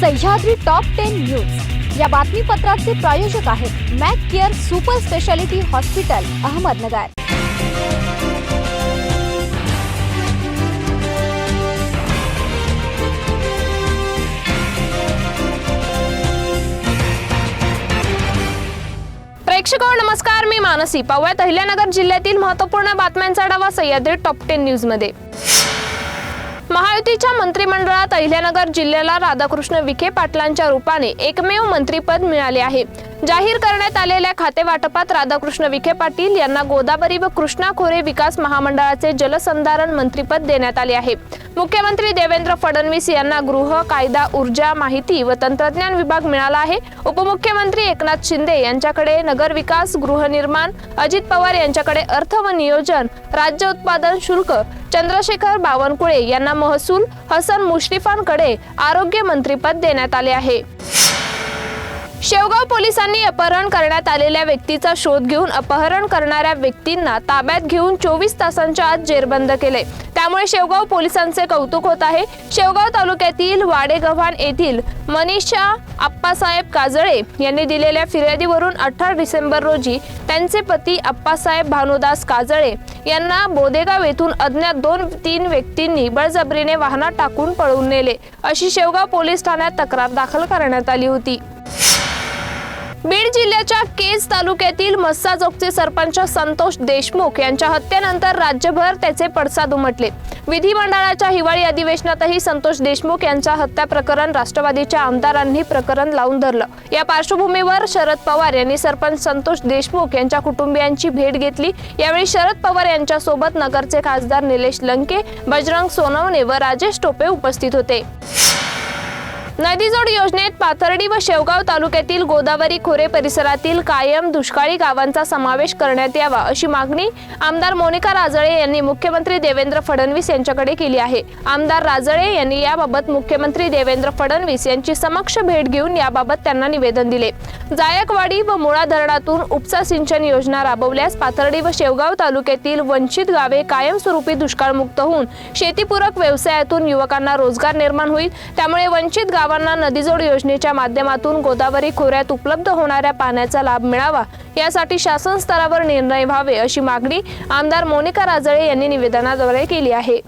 Sahyadri top ten news या बातमीपत्राचे प्रायोजक आहेत Mac Care super speciality hospital Ahmednagar. प्रेक्षक नमस्कार मी मानसी. पाहूयात अहिल्यानगर जिल्ह्यातील महत्त्वपूर्ण बातम्यांचा डावा सह्याद्री टॉप टेन न्यूजमध्ये. महायुतीच्या मंत्रिमंडळात अहिल्यानगर जिल्ह्याला राधाकृष्ण विखे पाटलांच्या रूपाने एकमेव मंत्रीपद मिळाले आहे. जाहीर करण्यात आलेल्या खातेवाटपात राधाकृष्ण विखे पाटील यांना गोदावरी व कृष्णा खोरे विकास महामंडळाचे जलसंधारण मंत्रीपद देण्यात आले आहे. मुख्यमंत्री देवेंद्र फडणवीस यांना गृह कायदा ऊर्जा माहिती व तंत्रज्ञान विभाग मिळाला आहे. उपमुख्यमंत्री एकनाथ शिंदे यांच्याकडे नगरविकास गृहनिर्माण अजित पवार यांच्याकडे अर्थ व नियोजन राज्य उत्पादन शुल्क चंद्रशेखर बावनकुळे यांना महसूल हसन मुश्रीफांकडे आरोग्य मंत्रीपद देण्यात आले आहे. शेवगाव पोलिसांनी अपहरण करण्यात आलेल्या व्यक्तीचा शोध घेऊन अपहरण करणाऱ्या व्यक्तींना ताब्यात घेऊन चोवीस तासांच्या आत जेरबंद केले. त्यामुळे शेवगाव पोलिसांचे कौतुक होत आहे. शेवगाव तालुक्यातील वाडेगव्हाण येथील मनीषा आप्पासाहेब काजळे यांनी दिलेल्या फिर्यादीवरून अठरा डिसेंबर रोजी त्यांचे पती आप्पासाहेब भानुदास काजळे यांना बोदेगाव येथून अज्ञात दोन तीन व्यक्तींनी बळजबरीने वाहनात टाकून पळवून नेले. अशी शेवगाव पोलीस ठाण्यात तक्रार दाखल करण्यात आली होती. बीड जिल्ह्याच्या केज तालुक्यातील मस्साजोगचे सरपंच संतोष देशमुख यांच्या हत्येनंतर राज्यभर त्याचे पडसाद उमटले. विधिमंडळाच्या हिवाळी अधिवेशनातही संतोष देशमुख यांच्या हत्या प्रकरण राष्ट्रवादीच्या आमदारांनी प्रकरण लावून धरलं. या पार्श्वभूमीवर शरद पवार यांनी सरपंच संतोष देशमुख यांच्या कुटुंबियांची भेट घेतली. यावेळी शरद पवार यांच्यासोबत नगरचे खासदार निलेश लंके बजरंग सोनवणे व राजेश टोपे उपस्थित होते. नदीजोड योजनेत पाथर्डी व शेवगाव तालुक्यातील गोदावरी खोरे परिसरातील कायम दुष्काळी गावांचा समावेश करण्यात यावा अशी मागणी आमदार मोनिका राजळे यांनी मुख्यमंत्री देवेंद्र फडणवीस यांच्याकडे केली आहे. आमदार राजळे यांनी याबाबत मुख्यमंत्री देवेंद्र फडणवीस यांची समक्ष भेट घेऊन याबाबत त्यांना निवेदन दिले. जायकवाडी व मुळा धरणातून उपसा सिंचन योजना राबवल्यास पाथर्डी व शेवगाव तालुक्यातील वंचित गावे कायमस्वरूपी दुष्काळमुक्त होऊन शेतीपूरक व्यवसायातून युवकांना रोजगार निर्माण होईल. त्यामुळे वंचित गाव गावांना नदीजोड योजनेच्या माध्यमातून गोदावरी खोऱ्यात उपलब्ध होणाऱ्या पाण्याचा लाभ मिळावा यासाठी शासन स्तरावर निर्णय व्हावे अशी मागणी आमदार मोनिका राजळे यांनी निवेदनाद्वारे केली आहे.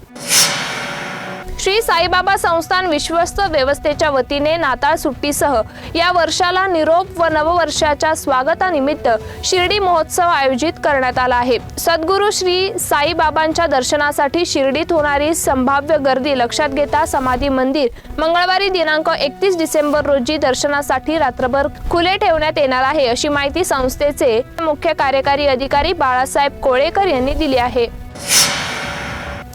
श्री साईबाबा संस्थान विश्वस्त व्यवस्थेच्या वतीने नाताळ सुट्टीसह या वर्षाला निरोप व नववर्षाच्या स्वागतानिमित्त शिर्डी महोत्सव आयोजित करण्यात आला आहे. सद्गुरू श्री साईबाबांच्या दर्शनासाठी शिर्डीत होणारी संभाव्य गर्दी लक्षात घेता समाधी मंदिर मंगळवारी दिनांक एकतीस डिसेंबर रोजी दर्शनासाठी रात्रभर खुले ठेवण्यात येणार आहे अशी माहिती संस्थेचे मुख्य कार्यकारी अधिकारी बाळासाहेब कोळेकर यांनी दिली आहे.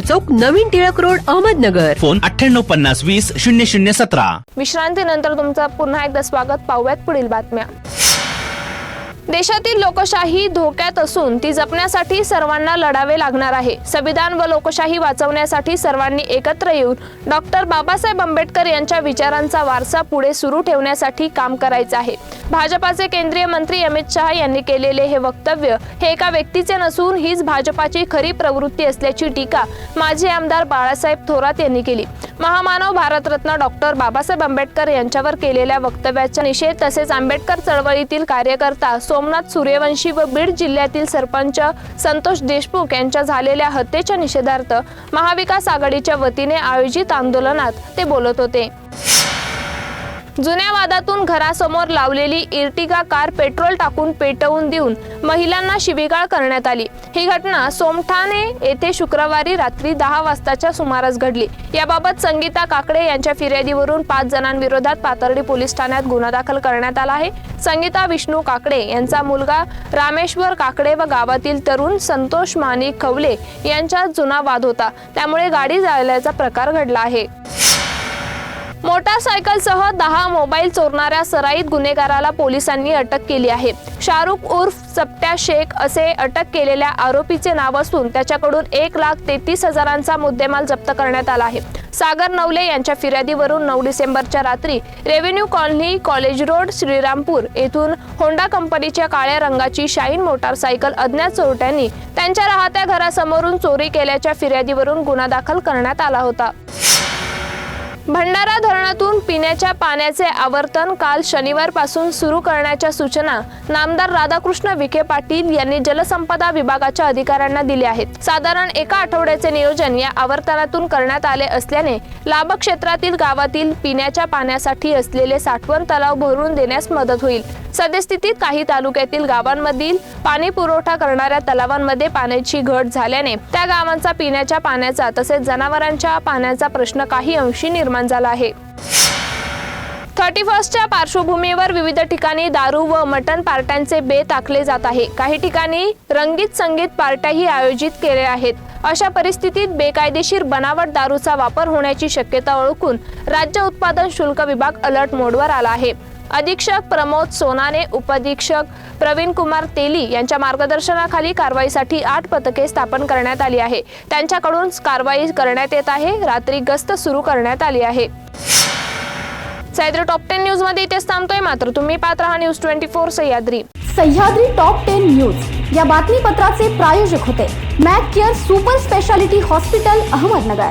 चौक नवीन टिळक रोड अहमदनगर. फोन अठ्ठ्याण्णव पन्नास वीस शून्य शून्य सतरा. विश्रांतीनंतर तुमचं पुन्हा एकदा स्वागत. पाहूयात पुढील बातम्या. देशातील लोकशाही धोक्यात असून ती जपण्यासाठी सर्वांना लढावे लागणार आहे. संविधान व लोकशाही वाचवण्यासाठी सर्वांनी एकत्र येऊन डॉक्टर बाबासाहेब आंबेडकर यांच्या विचारांचा वारसा पुढे सुरू ठेवण्यासाठी काम करायचं आहे. भाजपाचे केंद्रीय मंत्री अमित शहा यांनी केलेले हे वक्तव्य हे एका व्यक्तीचे नसून हीच भाजपाची खरी प्रवृत्ती असल्याची टीका माजी आमदार बाळासाहेब थोरात यांनी केली. महामानव भारतरत्न डॉक्टर बाबासाहेब आंबेडकर यांच्यावर केलेल्या वक्तव्याचा निषेध तसेच आंबेडकर चळवळीतील कार्यकर्ता सोमनाथ सूर्यवंशी व बीड जिल्ह्यातील सरपंच संतोष देशमुख यांच्या झालेल्या हत्येच्या निषेधार्थ महाविकास आघाडीच्या वतीने आयोजित आंदोलनात ते बोलत होते. जुन्या वादातून घरासमोर लावलेली इर्टिगा कार पेट्रोल टाकून पेटवून देऊन महिलांना शिबिगाळ करण्यात आली. ही घटना सोमठाणे येथे शुक्रवारी रात्री दहा वाजताच्या सुमारास घडली. याबाबत संगीता काकडे यांच्या फिर्यादीवरून पाच जणांविरोधात पाथर्डी पोलीस ठाण्यात गुन्हा दाखल करण्यात आला आहे. संगीता विष्णू काकडे यांचा मुलगा रामेश्वर काकडे व गावातील तरुण संतोष मानिक खवले यांच्यात जुना वाद होता. त्यामुळे गाडी जाळल्याचा प्रकार घडला आहे. मोटारसायकलसह दहा मोबाईल चोरणाऱ्या सराईत गुन्हेगाराला पोलिसांनी अटक केली आहे. शाहरुख उर्फ सप्त्या शेख असे अटक केलेल्या आरोपीचे नाव असून त्याच्याकडून एक लाख तेहतीस हजारांचा मुद्देमाल जप्त करण्यात आला आहे. सागर नवले यांच्या फिर्यादीवरून नऊ डिसेंबरच्या रात्री revenue colony college road Shrirampur येथून होंडा कंपनीच्या काळ्या रंगाची शाईन मोटारसायकल अज्ञात चोरट्यांनी त्यांच्या राहत्या घरासमोरून चोरी केल्याच्या फिर्यादीवरून गुन्हा दाखल करण्यात आला होता. भंडारा धरणातून पिण्याच्या पाण्याचे आवर्तन काल शनिवारपासून सुरू करण्याच्या सूचना नामदार राधाकृष्ण विखे पाटील यांनी जलसंपदा विभागाच्या अधिकाऱ्यांना दिल्या आहेत. साधारण एका आठवड्याचे नियोजन या आवर्तनातून करण्यात आले असल्याने लाभक्षेत्रातील गावातील पिण्याच्या पाण्यासाठी असलेले साठवण तलाव भरून देण्यास मदत होईल. सद्यस्थितीत काही तालुक्यातील गावांमधील पाणी पुरवठा करणाऱ्या तलावांमध्ये पाण्याची घट झाल्याने त्या गावांचा पिण्याच्या पाण्याचा तसेच जनावरांच्या पाण्याचा प्रश्न काही अंशी निर्माण झाला आहे. थर्टी फर्स्टच्या पार्श्वभूमीवर विविध ठिकाणी दारू व मटण पार्ट्यांचे बेत आखले जात आहे. काही ठिकाणी रंगीत संगीत पार्ट्याही आयोजित केल्या आहेत. अशा परिस्थितीत बेकायदेशीर बनावट दारूचा वापर होण्याची शक्यता ओळखून राज्य उत्पादन शुल्क विभाग अलर्ट मोडवर आला आहे. अधीक्षक प्रमोद सोनाने उपअधीक्षक प्रवीण कुमार तेली यांच्या मार्गदर्शनाखाली कारवाईसाठी आठ पथके स्थापन करण्यात आली आहे. त्यांच्याकडून कारवाई करण्यात येत आहे. रात्री गस्त सुरू करण्यात आली आहे. सह्याद्री टॉप टेन न्यूजमध्ये इथेच थांबतोय. मात्र तुम्ही पाहत राहा news twenty four Sahyadri. Sahyadri top ten news. या बातमीपत्राचे प्रायोजक होते. Mac Care super speciality hospital Ahmednagar.